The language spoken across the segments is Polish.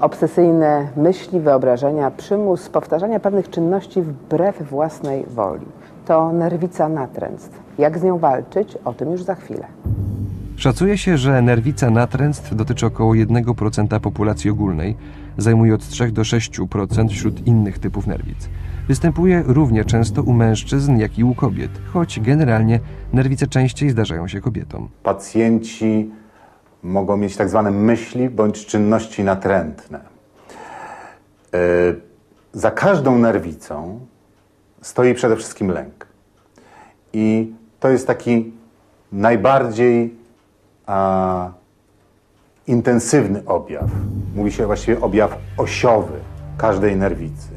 Obsesyjne myśli, wyobrażenia, przymus powtarzania pewnych czynności wbrew własnej woli. To nerwica natręctw. Jak z nią walczyć? O tym już za chwilę. Szacuje się, że nerwica natręstw dotyczy około 1% populacji ogólnej, zajmuje od 3 do 6% wśród innych typów nerwic. Występuje równie często u mężczyzn, jak i u kobiet, choć generalnie nerwice częściej zdarzają się kobietom. Pacjenci mogą mieć tak zwane myśli bądź czynności natrętne. Yy, za każdą nerwicą stoi przede wszystkim lęk. I to jest taki najbardziej a, intensywny objaw. Mówi się właściwie objaw osiowy każdej nerwicy.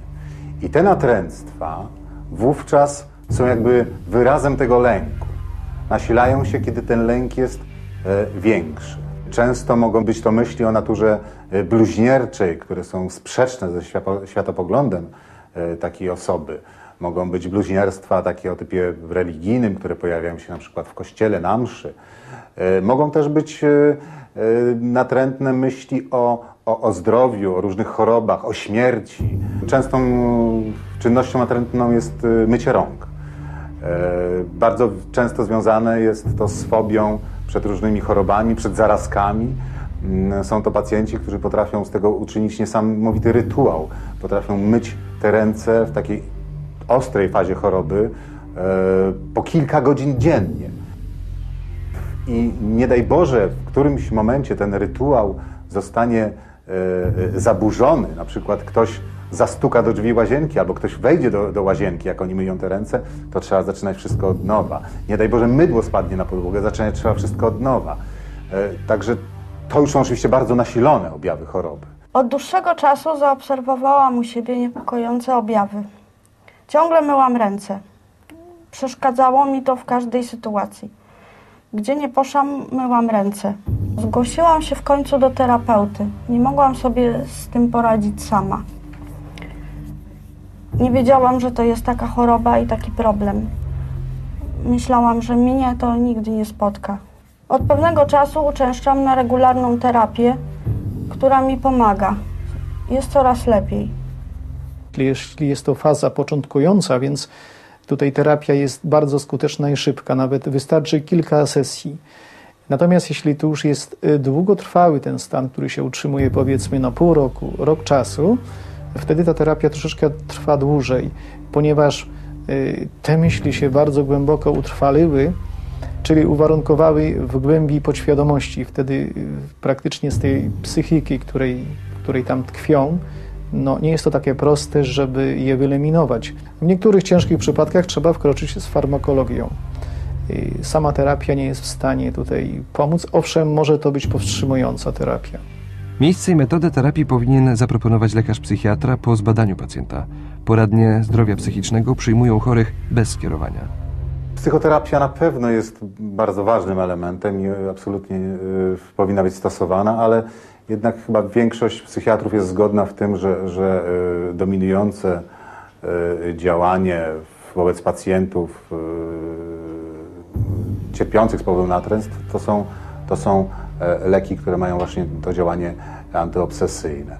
I te natręctwa wówczas są jakby wyrazem tego lęku. Nasilają się, kiedy ten lęk jest e, większy. Często mogą być to myśli o naturze e, bluźnierczej, które są sprzeczne ze światopoglądem e, takiej osoby. Mogą być bluźnierstwa takie o typie religijnym, które pojawiają się na przykład w kościele, na mszy. E, mogą też być natrętne myśli o, o, o zdrowiu, o różnych chorobach, o śmierci. Częstą czynnością natrętną jest mycie rąk. Bardzo często związane jest to z fobią przed różnymi chorobami, przed zarazkami. Mm, są to pacjenci, którzy potrafią z tego uczynić niesamowity rytuał. Potrafią myć te ręce w takiej ostrej fazie choroby po kilka godzin dziennie. I nie daj Boże, w którymś momencie ten rytuał zostanie e, zaburzony, na przykład ktoś zastuka do drzwi łazienki, albo ktoś wejdzie do, do łazienki, jak oni myją te ręce, to trzeba zaczynać wszystko od nowa. Nie daj Boże, mydło spadnie na podłogę, zaczynać trzeba wszystko od nowa. E, także to już są oczywiście bardzo nasilone objawy choroby. Od dłuższego czasu zaobserwowałam u siebie niepokojące objawy. Ciągle myłam ręce. Przeszkadzało mi to w każdej sytuacji. Gdzie nie poszłam, myłam ręce. Zgłosiłam się w końcu do terapeuty. Nie mogłam sobie z tym poradzić sama. Nie wiedziałam, że to jest taka choroba i taki problem. Myślałam, że mnie to nigdy nie spotka. Od pewnego czasu uczęszczam na regularną terapię, która mi pomaga. Jest coraz lepiej. Jeśli jest to faza początkująca, więc Tutaj terapia jest bardzo skuteczna i szybka, nawet wystarczy kilka sesji. Natomiast jeśli to już jest y, długotrwały ten stan, który się utrzymuje powiedzmy na pół roku, rok czasu, wtedy ta terapia troszeczkę trwa dłużej, ponieważ y, te myśli się bardzo głęboko utrwaliły, czyli uwarunkowały w głębi podświadomości. Wtedy y, praktycznie z tej psychiki, której, której tam tkwią, no, nie jest to takie proste, żeby je wyeliminować. W niektórych ciężkich przypadkach trzeba wkroczyć z farmakologią. Sama terapia nie jest w stanie tutaj pomóc. Owszem, może to być powstrzymująca terapia. Miejsce i metodę terapii powinien zaproponować lekarz psychiatra po zbadaniu pacjenta. Poradnie zdrowia psychicznego przyjmują chorych bez skierowania. Psychoterapia na pewno jest bardzo ważnym elementem i absolutnie y, powinna być stosowana, ale jednak chyba większość psychiatrów jest zgodna w tym, że, że y, dominujące y, działanie wobec pacjentów cierpiących z powodu natręstw to są, to są e, leki, które mają właśnie to działanie antyobsesyjne.